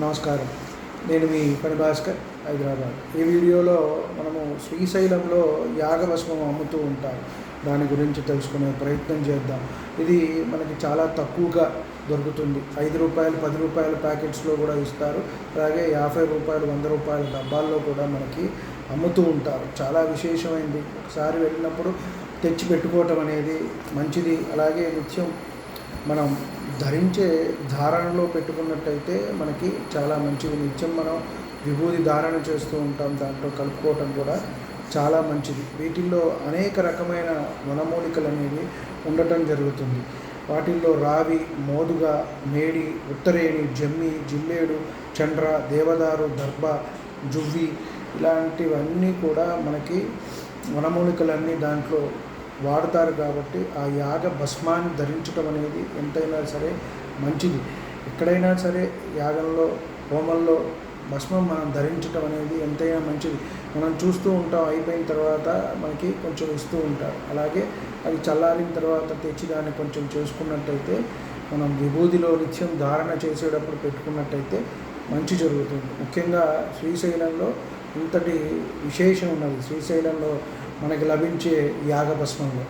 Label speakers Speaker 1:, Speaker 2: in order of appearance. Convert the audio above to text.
Speaker 1: నమస్కారం. నేను మీ పని భాస్కర్ హైదరాబాద్. ఈ వీడియోలో మనము శ్రీశైలంలో యాగభస్మం అమ్ముతూ ఉంటారు దాని గురించి తెలుసుకునే ప్రయత్నం చేద్దాం. ఇది మనకి చాలా తక్కువగా దొరుకుతుంది. ఐదు రూపాయలు పది రూపాయల ప్యాకెట్స్లో కూడా ఇస్తారు. అలాగే యాభై రూపాయలు వంద రూపాయల డబ్బాల్లో కూడా మనకి అమ్ముతూ ఉంటారు. చాలా విశేషమైంది. ఒకసారి వెళ్ళినప్పుడు తెచ్చి పెట్టుకోవటం అనేది మంచిది. అలాగే నిత్యం మనం ధరించే ధారణలో పెట్టుకున్నట్టయితే మనకి చాలా మంచిది. నిత్యం మనం విభూది ధారణ చేస్తూ ఉంటాం దాంట్లో కలుపుకోవటం కూడా చాలా మంచిది. వీటిల్లో అనేక రకమైన వనమూలికలు అనేవి ఉండటం జరుగుతుంది. వాటిల్లో రావి మోదుగ మేడి ఉత్తరేణి జమ్మి జిల్లేడు చండ్ర దేవదారు దర్భ జువ్వి ఇలాంటివన్నీ కూడా మనకి వనమూలికలన్నీ దాంట్లో వాడతారు కాబట్టి ఆ యాగ భస్మాన్ని ధరించడం అనేది ఎంతైనా సరే మంచిది. ఎక్కడైనా సరే యాగంలో హోమంలో భస్మం మనం ధరించడం అనేది ఎంతైనా మంచిది. మనం చూస్తూ ఉంటాం అయిపోయిన తర్వాత మనకి కొంచెం ఇస్తూ ఉంటారు అలాగే అది చల్లారిన తర్వాత తెచ్చి దాన్ని కొంచెం చేసుకున్నట్టయితే మనం విభూదిలో నిత్యం ధారణ చేసేటప్పుడు పెట్టుకున్నట్టయితే మంచి జరుగుతుంది. ముఖ్యంగా శ్రీశైలంలో ఇంతటి విశేషం ఉన్నది. శ్రీశైలంలో మనకి లభించే యాగభస్మంలో.